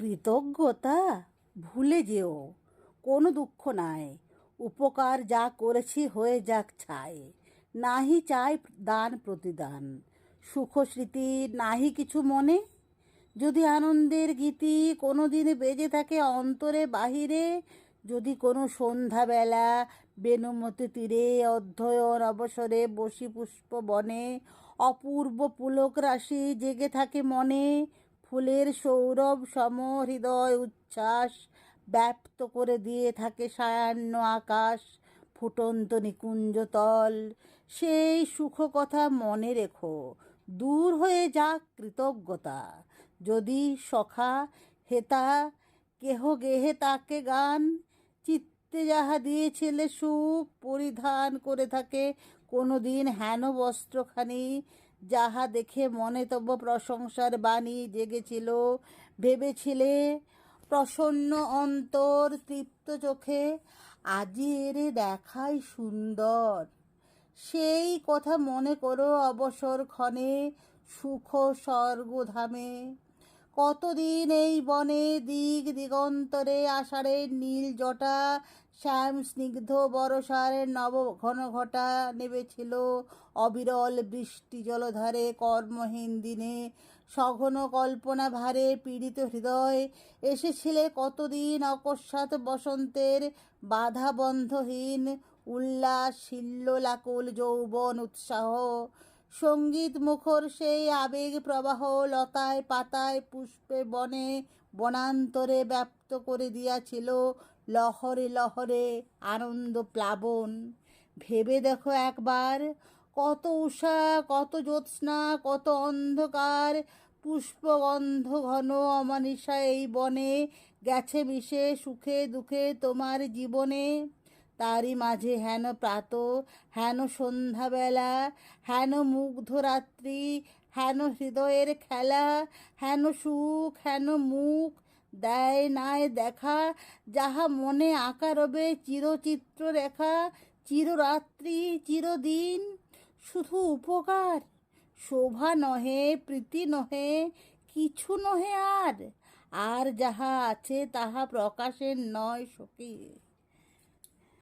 কৃতজ্ঞতা ভুলে যেও, কোনো দুঃখ নাই। উপকার যা করেছি হয়ে যাক ছাই, নাহি চাই দান প্রতিদান। সুখ স্মৃতি, নাহি কিছু মনে? যদি আনন্দের গীতি কোনো দিন বেজে থাকে অন্তরে বাহিরে, যদি কোনো সন্ধ্যাবেলা বেনুমতি তীরে অধ্যয়ন অবসরে বসি পুষ্প বনে অপূর্ব পুলক রাশি জেগে থাকে মনে ফুলের সৌরভ সম হৃদয় উচ্ছ্বাস ব্যপ্ত করে দিয়ে থাকে সায়ান্ন আকাশ, ফুটন্ত নিকুঞ্জতল সেই সুখ কথা মনে রেখো, দূর হয়ে যাক কৃতজ্ঞতা। যদি সখা হেতা, কেহ গেহে তাকে গান। চিত্তে যাহা দিয়েছিলে সুখ পরিধান করে থাকে কোনো দিন হেন বস্ত্রখানি। যাহা দেখে মনে তব প্রশংসার বাণী জেগেছিল। ভেবেছিলে প্রসন্ন অন্তর তৃপ্ত চোখে, আজি এরে দেখাই সুন্দর। সেই কথা মনে করো অবসর ক্ষণে, সুখ স্বর্গধামে। কতদিন এই বনে দিক দিগন্তরে আষাঢ়ের নীল জটা, শ্যাম স্নিগ্ধ বরসারের নব ঘন ঘটা নেবেছিল অবিরল বৃষ্টি জলধারে কর্মহীন দিনে। সঘন কল্পনা ভারে পীড়িত হৃদয় এসেছিলে কতদিন অকস্মাৎ বসন্তের বাধা বন্ধহীন উল্লাস, শিল্লোলাকুল যৌবন, উৎসাহ। সংগীত মুখর সেই আবেগ প্রবাহ লতায় পাতায় পুষ্পে বনে বনান্তরে ব্যপ্ত করে দিয়াছিল লহরে লহরে আনন্দ প্লাবন। ভেবে দেখো একবার, কত উষা, কত জ্যোৎস্না, কত অন্ধকার, পুষ্পগন্ধ ঘন অমানিসা এই বনে গেছে মিশে সুখে দুঃখে তোমার জীবনে। তারই মাঝে হেন প্রাত, হেন সন্ধ্যাবেলা, হেন মুগ্ধ রাত্রি হেন হৃদয়ের খেলা, হেন সুখ, হেন মুখ, দেয় নাই দেখা, যাহা মনে আঁকা রবে চিরচিত্র রেখা, চিররাত্রি, চিরদিন, শুধু উপকার, শোভা নহে, প্রীতি নহে, কিছু নহে আর আর যাহা আছে তাহা প্রকাশের নয় সখী।